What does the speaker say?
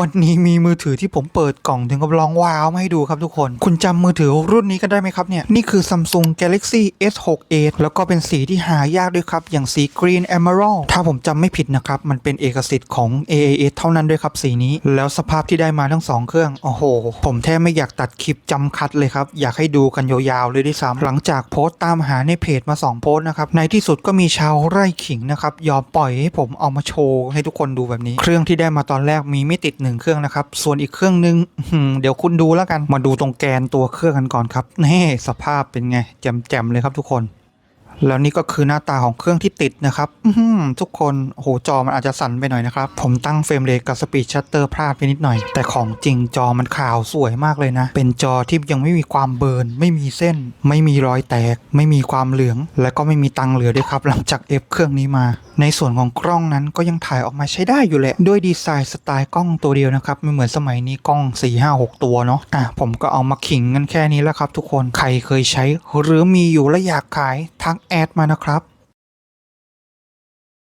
วันนี้มีมือถือที่ผมเปิดกล่องถึงกับร้องว้าวมาให้ดูครับทุกคน คุณจำมือถือรุ่นนี้กันได้ไหมครับเนี่ย นี่คือ Samsung Galaxy S68 แล้วก็เป็นสีที่หายากด้วยครับ อย่างสี Green Emerald ถ้าผมจำไม่ผิดนะครับ มันเป็นเอกสิทธิ์ของ AAS เท่านั้นด้วยครับสีนี้ แล้วสภาพที่ได้มาทั้งสองเครื่อง โอ้โห ผมแทบไม่อยากตัดคลิปจำคัดเลยครับ อยากให้ดูกันยาวๆเลยด้วยซ้ำหลังจากโพสต์ตามหาในเพจมาสองโพสต์นะครับ ในที่สุดก็มีชาวไร่ขิงนะครับยอมปล่อยให้ผมเอามาโชว์ให้ทุกคนดูแบบนี้ เครื่องที่ได้มาตอนแรกมีไม่ติดหนึ่งเครื่องนะครับ ส่วนอีกเครื่องนึงเดี๋ยวคุณดูแล้วกัน มาดูตรงแกนตัวเครื่องกันก่อนครับ นี่สภาพเป็นไง แจ่มๆเลยครับทุกคน แล้วนี่ก็คือหน้าตาของเครื่องที่ติดนะครับทุกคนโอ้โหจอมันอาจจะสั่นไปหน่อยนะครับ ผมตั้งเฟรมเรทกับสปีดชัตเตอร์พลาดไปนิดหน่อย แต่ของจริงจอมันขาวสวยมากเลยนะ เป็นจอที่ยังไม่มีความเบิร์น ไม่มีเส้น ไม่มีรอยแตก ไม่มีความเหลือง และก็ไม่มีตังเหลือด้วยครับ หลังจากเอฟเครื่องนี้มา ในส่วนของกล้องนั้นก็ยังถ่ายออกมาใช้ได้อยู่แหละด้วยดีไซน์สไตล์กล้องตัวเดียวนะครับไม่เหมือนสมัยนี้กล้อง 4 5 6 ตัวเนาะอะผมก็เอามาขิงกันแค่นี้แล้วครับ ทุกคนใครเคยใช้หรือมีอยู่และอยากขายทักแอดมานะครับ